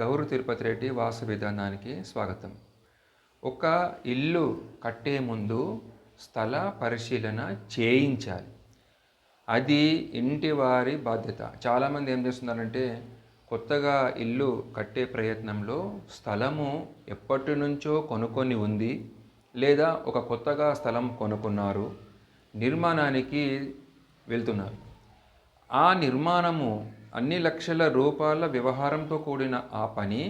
గౌరు తిరుపతి రెడ్డి వాసు విధానానికి స్వాగతం. ఒక ఇల్లు కట్టే ముందు స్థల పరిశీలన చేయించాలి. అది ఇంటి వారి బాధ్యత. చాలామంది ఏం చేస్తున్నారంటే కొత్తగా ఇల్లు కట్టే ప్రయత్నంలో స్థలము ఎప్పటి నుంచో కొనుక్కొని ఉంది లేదా ఒక కొత్తగా స్థలం కొనుక్కున్నారు నిర్మాణానికి వెళ్తున్నారు. ఆ నిర్మాణము అన్ని లక్షల రూపాయల వ్యవహారంతో కూడిన ఆ పని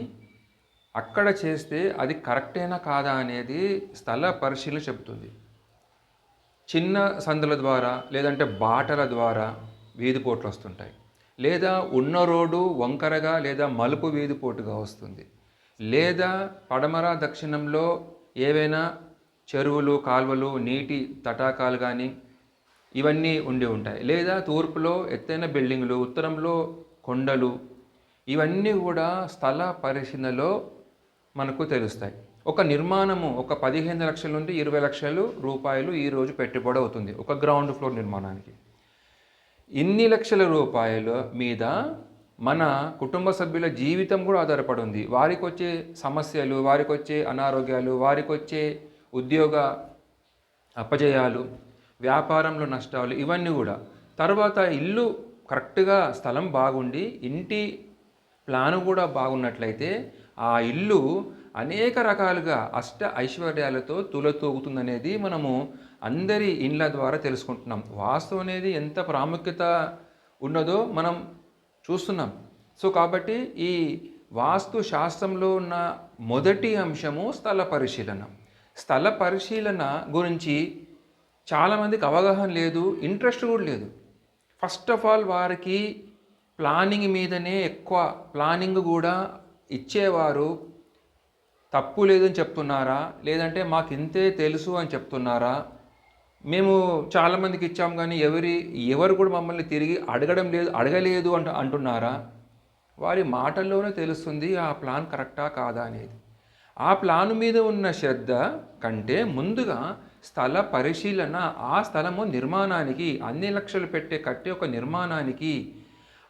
అక్కడ చేస్తే అది కరెక్టేనా కాదా అనేది స్థల పరిశీలన చెబుతుంది. చిన్న సందుల ద్వారా లేదంటే బాటల ద్వారా వీధిపోట్లు వస్తుంటాయి. లేదా ఉన్న రోడ్డు వంకరగా లేదా మలుపు వీధిపోటుగా వస్తుంది. లేదా పడమర దక్షిణంలో ఏవైనా చెరువులు కాల్వలు నీటి తటాకాలు కానీ ఇవన్నీ ఉండి ఉంటాయి. లేదా తూర్పులో ఎత్తైన బిల్డింగులు ఉత్తరంలో కొండలు ఇవన్నీ కూడా స్థల పరిశీలనలో మనకు తెలుస్తాయి. ఒక నిర్మాణము ఒక పదిహేను లక్షల నుండి ఇరవై లక్షలు రూపాయలు ఈరోజు పెట్టుబడి అవుతుంది ఒక గ్రౌండ్ ఫ్లోర్ నిర్మాణానికి. ఇన్ని లక్షల రూపాయల మీద మన కుటుంబ సభ్యుల జీవితం కూడా ఆధారపడి ఉంది. వారికి వచ్చే సమస్యలు వారికి వచ్చే అనారోగ్యాలు వారికి వచ్చే ఉద్యోగ అపజయాలు వ్యాపారంలో నష్టాలు ఇవన్నీ కూడా. తర్వాత ఇల్లు కరెక్ట్గా స్థలం బాగుండి ఇంటి ప్లాన్ కూడా బాగున్నట్లయితే ఆ ఇల్లు అనేక రకాలుగా అష్ట ఐశ్వర్యాలతో తులతూగుతుందనేది మనము అందరి ఇండ్ల ద్వారా తెలుసుకుంటున్నాం. వాస్తు అనేది ఎంత ప్రాముఖ్యత ఉన్నదో మనం చూస్తున్నాం. సో కాబట్టి ఈ వాస్తు శాస్త్రంలో ఉన్న మొదటి అంశము స్థల పరిశీలన. స్థల పరిశీలన గురించి చాలామందికి అవగాహన లేదు ఇంట్రెస్ట్ కూడా లేదు. ఫస్ట్ ఆఫ్ ఆల్ వారికి ప్లానింగ్ మీదనే ఎక్కువ ప్లానింగ్ కూడా ఇచ్చేవారు తప్పు లేదని చెప్తున్నారా? లేదంటే మాకు ఇంతే తెలుసు అని చెప్తున్నారా? మేము చాలామందికి ఇచ్చాం కానీ ఎవరి ఎవరు కూడా మమ్మల్ని తిరిగి అడగడం లేదు అడగలేదు అంట అంటున్నారా? వారి మాటల్లోనే తెలుస్తుంది ఆ ప్లాన్ కరెక్టా కాదా? అనేది. ఆ ప్లాన్ మీద ఉన్న శ్రద్ధ కంటే ముందుగా స్థల పరిశీలన ఆ స్థలము నిర్మాణానికి అన్ని లక్షలు పెట్టే కట్టే ఒక నిర్మాణానికి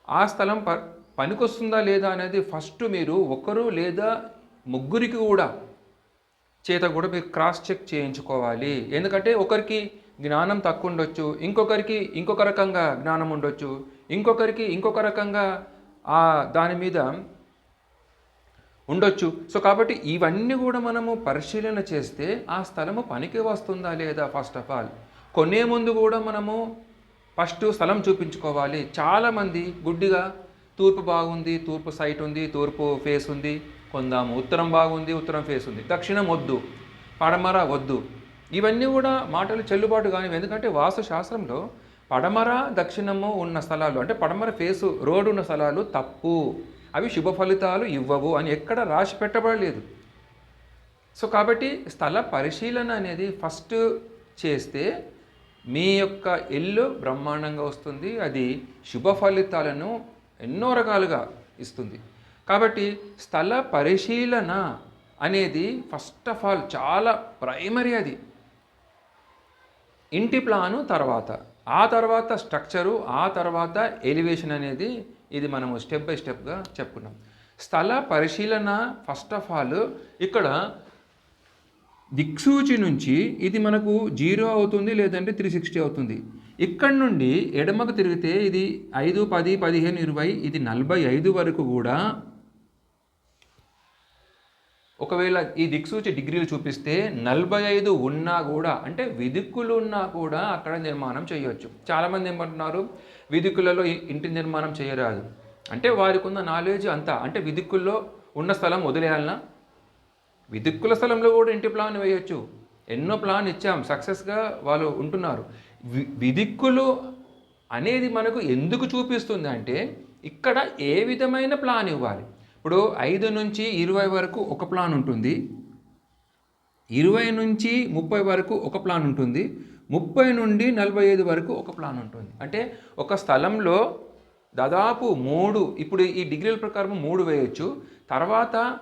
ఆ స్థలం ప పనికొస్తుందా లేదా అనేది ఫస్ట్ మీరు ఒకరు లేదా ముగ్గురికి కూడా చేత కూడా మీరు క్రాస్ చెక్ చేయించుకోవాలి. ఎందుకంటే ఒకరికి జ్ఞానం తక్కువ ఉండొచ్చు ఇంకొకరికి ఇంకొక రకంగా జ్ఞానం ఉండొచ్చు ఇంకొకరికి ఇంకొక రకంగా ఆ దాని మీద ఉండొచ్చు. సో కాబట్టి ఇవన్నీ కూడా మనము పరిశీలన చేస్తే ఆ స్థలము పనికి వస్తుందా లేదా ఫస్ట్ ఆఫ్ ఆల్ కొనే ముందు కూడా మనము ఫస్ట్ స్థలం చూపించుకోవాలి. చాలామంది గుడ్డిగా తూర్పు బాగుంది తూర్పు సైట్ ఉంది తూర్పు ఫేస్ ఉంది కొందాము. ఉత్తరం బాగుంది ఉత్తరం ఫేస్ ఉంది. దక్షిణం వద్దు పడమర వద్దు. ఇవన్నీ కూడా మాటలు చెల్లుబాటు కానివి. ఎందుకంటే వాస్తు శాస్త్రంలో పడమర దక్షిణము ఉన్న స్థలాలు అంటే పడమర ఫేసు రోడ్డు ఉన్న స్థలాలు తప్పు. అవి శుభ ఫలితాలు ఇవ్వవు అని ఎక్కడ రాసి పెట్టబడలేదు. సో కాబట్టి స్థల పరిశీలన అనేది ఫస్ట్ చేస్తే మీ యొక్క ఇల్లు బ్రహ్మాండంగా వస్తుంది అది శుభ ఫలితాలను ఎన్నో రకాలుగా ఇస్తుంది. కాబట్టి స్థల పరిశీలన అనేది ఫస్ట్ ఆఫ్ ఆల్ చాలా ప్రైమరీ అది. ఇంటి ప్లాను తర్వాత. ఆ తర్వాత స్ట్రక్చరు ఆ తర్వాత ఎలివేషన్ అనేది ఇది మనము స్టెప్ బై స్టెప్గా చెప్పుకున్నాం. స్థల పరిశీలన ఫస్ట్ ఆఫ్ ఆల్ ఇక్కడ దిక్సూచి నుంచి ఇది మనకు జీరో అవుతుంది లేదంటే త్రీ సిక్స్టీ అవుతుంది. ఇక్కడ నుండి ఎడమకు తిరిగితే ఇది ఐదు పది పదిహేను ఇరవై ఇది నలభై ఐదు వరకు కూడా ఒకవేళ ఈ దిక్సూచి డిగ్రీలు చూపిస్తే నలభై ఐదు ఉన్నా కూడా అంటే విదిక్కులు ఉన్నా కూడా అక్కడ నిర్మాణం చేయవచ్చు చాలామంది ఏమంటున్నారు విదిక్కులలో ఇంటి నిర్మాణం చేయరాదు. అంటే వారికి ఉన్న నాలెడ్జ్ అంతా అంటే విదిక్కుల్లో ఉన్న స్థలం వదిలేయాలనా? విదిక్కుల స్థలంలో కూడా ఇంటి ప్లాన్ వేయచ్చు. ఎన్నో ప్లాన్ ఇచ్చాం సక్సెస్గా వాళ్ళు ఉంటున్నారు. వి- విదిక్కులు అనేది మనకు ఎందుకు చూపిస్తుంది అంటే ఇక్కడ ఏ విధమైన ప్లాన్ ఇవ్వాలి? ఇప్పుడు ఐదు నుంచి ఇరవై వరకు ఒక ప్లాన్ ఉంటుంది. ఇరవై నుంచి ముప్పై వరకు ఒక ప్లాన్ ఉంటుంది. ముప్పై నుండి నలభై ఐదు వరకు ఒక ప్లాన్ ఉంటుంది. అంటే ఒక స్థలంలో దాదాపు మూడు ఇప్పుడు ఈ డిగ్రీల ప్రకారం మూడు వేయచ్చు. తర్వాత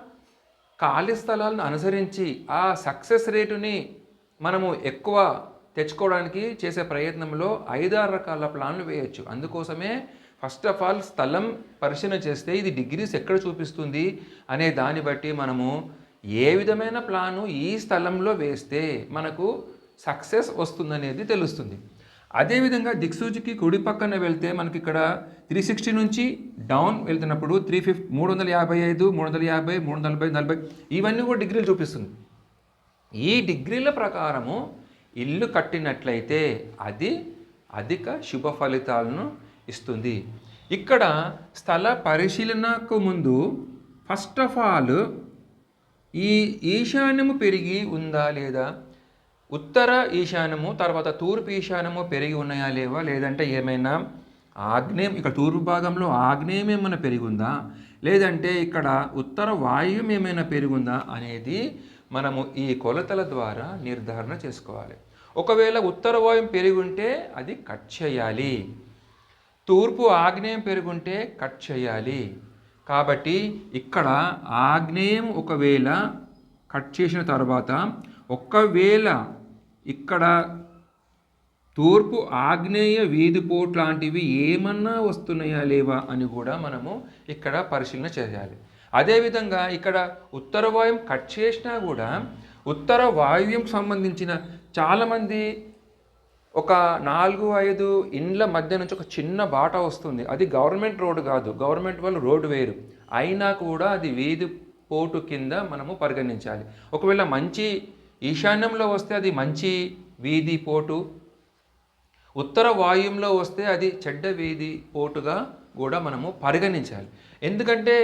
ఖాళీ స్థలాలను అనుసరించి ఆ సక్సెస్ రేటుని మనము ఎక్కువ తెచ్చుకోవడానికి చేసే ప్రయత్నంలో ఐదారు రకాల ప్లాన్లు వేయచ్చు. అందుకోసమే ఫస్ట్ ఆఫ్ ఆల్ స్థలం పరిశీలన చేస్తే ఇది డిగ్రీస్ ఎక్కడ చూపిస్తుంది అనే దాన్ని బట్టి మనము ఏ విధమైన ప్లాను ఈ స్థలంలో వేస్తే మనకు సక్సెస్ వస్తుందనేది తెలుస్తుంది. అదేవిధంగా దిక్సూచికి కుడి పక్కన వెళ్తే మనకి ఇక్కడ త్రీ సిక్స్టీ నుంచి డౌన్ వెళ్తున్నప్పుడు త్రీ ఫిఫ్టీ మూడు వందల యాభై ఐదు మూడు వందల యాభై మూడు వందల నలభై నలభై ఇవన్నీ కూడా డిగ్రీలు చూపిస్తుంది. ఈ డిగ్రీల ప్రకారము ఇల్లు కట్టినట్లయితే అది అధిక శుభ ఫలితాలను ఇస్తుంది. ఇక్కడ స్థల పరిశీలనకు ముందు ఫస్ట్ ఆఫ్ ఆల్ ఈ ఈశాన్యము పెరిగి ఉందా లేదా? ఉత్తర ఈశాన్యము తర్వాత తూర్పు ఈశాన్యము పెరిగి ఉన్నాయా లేవా? లేదంటే ఏమైనా ఆగ్నేయం ఇక్కడ తూర్పు భాగంలో ఆగ్నేయం ఏమైనా పెరిగిందా లేదంటే ఇక్కడ ఉత్తర వాయువు ఏమైనా పెరిగిందా అనేది మనము ఈ కొలతల ద్వారా నిర్ధారణ చేసుకోవాలి. ఒకవేళ ఉత్తర వాయువు పెరిగి ఉంటే అది కట్ చేయాలి. తూర్పు ఆగ్నేయం పెరుగుంటే కట్ చేయాలి. కాబట్టి ఇక్కడ ఆగ్నేయం ఒకవేళ కట్ చేసిన తర్వాత ఒకవేళ ఇక్కడ తూర్పు ఆగ్నేయ వీధిపోట్ లాంటివి ఏమన్నా వస్తున్నాయా లేవా అని కూడా మనము ఇక్కడ పరిశీలన చేయాలి. అదేవిధంగా ఇక్కడ ఉత్తర వాయువు కట్ చేసినా కూడా ఉత్తర వాయువ్యం సంబంధించిన చాలామంది ఒక నాలుగు ఐదు ఇండ్ల మధ్య నుంచి ఒక చిన్న బాట వస్తుంది. అది గవర్నమెంట్ రోడ్డు కాదు. గవర్నమెంట్ వాళ్ళు రోడ్డు వేరు అయినా కూడా అది వీధి పోటు కింద మనము పరిగణించాలి. ఒకవేళ మంచి ఈశాన్యంలో వస్తే అది మంచి వీధి పోటు. ఉత్తర వాయువులో వస్తే అది చెడ్డ వీధి పోటుగా కూడా మనము పరిగణించాలి. ఎందుకంటే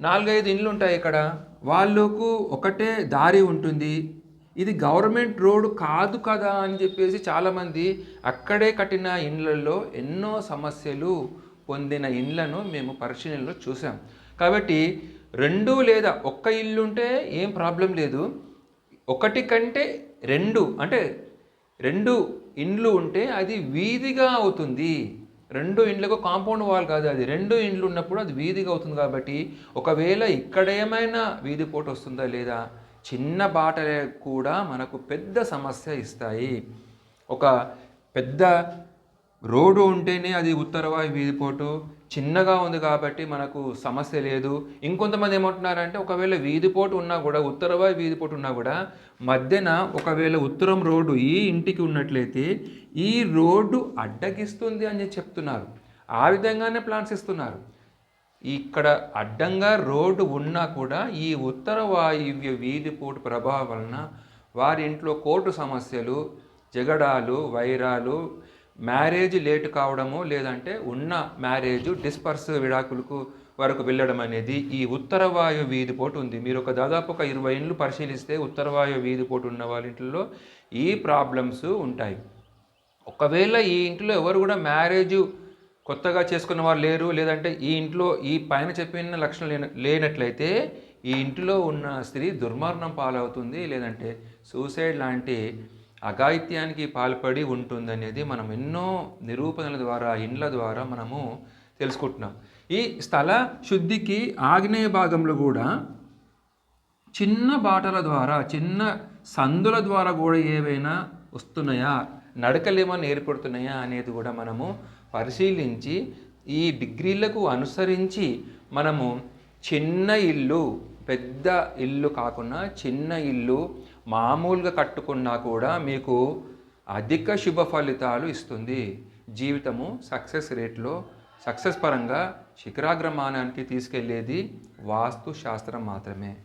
నాలుగైదు ఇండ్లు ఉంటాయి ఇక్కడ. వాళ్ళకు ఒకటే దారి ఉంటుంది. ఇది గవర్నమెంట్ రోడ్ కాదు కదా అని చెప్పేసి చాలామంది అక్కడే కట్టిన ఇండ్లలో ఎన్నో సమస్యలు పొందిన ఇండ్లను మేము పరిశీలనలో చూసాం. కాబట్టి రెండు లేదా ఒక్క ఇల్లు ఉంటే ఏం ప్రాబ్లం లేదు. ఒకటి కంటే రెండు అంటే రెండు ఇండ్లు ఉంటే అది వీధిగా అవుతుంది. రెండు ఇండ్లకు కాంపౌండ్ వాల్ కాదు అది. రెండు ఇండ్లు ఉన్నప్పుడు అది వీధిగా అవుతుంది కాబట్టి ఒకవేళ ఇక్కడ ఏమైనా వీధి పోటు వస్తుందా లేదా చిన్న బాటలే కూడా మనకు పెద్ద సమస్య ఇస్తాయి. ఒక పెద్ద రోడ్డు ఉంటేనే అది ఉత్తరవాయు వీధిపోటు చిన్నగా ఉంది కాబట్టి మనకు సమస్య లేదు. ఇంకొంతమంది ఏమంటున్నారంటే ఒకవేళ వీధిపోటు ఉన్నా కూడా ఉత్తరవాయు వీధిపోటు ఉన్నా కూడా మధ్యన ఒకవేళ ఉత్తరం రోడ్డు ఈ ఇంటికి ఉన్నట్లయితే ఈ రోడ్డు అడ్డగిస్తుంది అని చెప్తున్నారు. ఆ విధంగానే ప్లాన్స్ ఇస్తున్నారు. ఇక్కడ అడ్డంగా రోడ్డు ఉన్నా కూడా ఈ ఉత్తర వాయువ్య వీధిపోటు ప్రభావం వలన వారి ఇంట్లో కోర్టు సమస్యలు జగడాలు వైరాలు మ్యారేజ్ లేట్ కావడము లేదంటే ఉన్న మ్యారేజ్ డిస్పర్స్ విడాకులకు వరకు వెళ్ళడం అనేది ఈ ఉత్తరవాయు వీధిపోటు ఉంది. మీరు ఒక దాదాపు ఒక ఇరవై ఇండ్లు పరిశీలిస్తే ఉత్తరవాయు వీధిపోటు ఉన్న వాళ్ళ ఇంట్లో ఈ ప్రాబ్లమ్స్ ఉంటాయి. ఒకవేళ ఈ ఇంట్లో ఎవరు కూడా మ్యారేజ్ కొత్తగా చేసుకున్న వారు లేరు లేదంటే ఈ ఇంట్లో ఈ పైన చెప్పిన లక్షణం లేన లేనట్లయితే ఈ ఇంటిలో ఉన్న స్త్రీ దుర్మరణం పాలవుతుంది లేదంటే సూసైడ్ లాంటి అఘాయిత్యానికి పాల్పడి ఉంటుందనేది మనం ఎన్నో నిరూపణల ద్వారా ఇండ్ల ద్వారా మనము తెలుసుకుంటున్నాం. ఈ స్థల శుద్ధికి ఆగ్నేయ భాగంలో కూడా చిన్న బాటల ద్వారా చిన్న సందుల ద్వారా కూడా ఏవైనా వస్తున్నాయా? నడకలు ఏమైనా ఏర్పడుతున్నాయా? అనేది కూడా మనము పరిశీలించి ఈ డిగ్రీలకు అనుసరించి మనము చిన్న ఇల్లు పెద్ద ఇల్లు కాకుండా చిన్న ఇల్లు మామూలుగా కట్టుకున్నా కూడా మీకు అధిక శుభ ఫలితాలు ఇస్తుంది. జీవితము సక్సెస్ రేట్లో సక్సెస్ పరంగా శిఖరాగ్రమానానికి తీసుకెళ్ళేది వాస్తు శాస్త్రం మాత్రమే.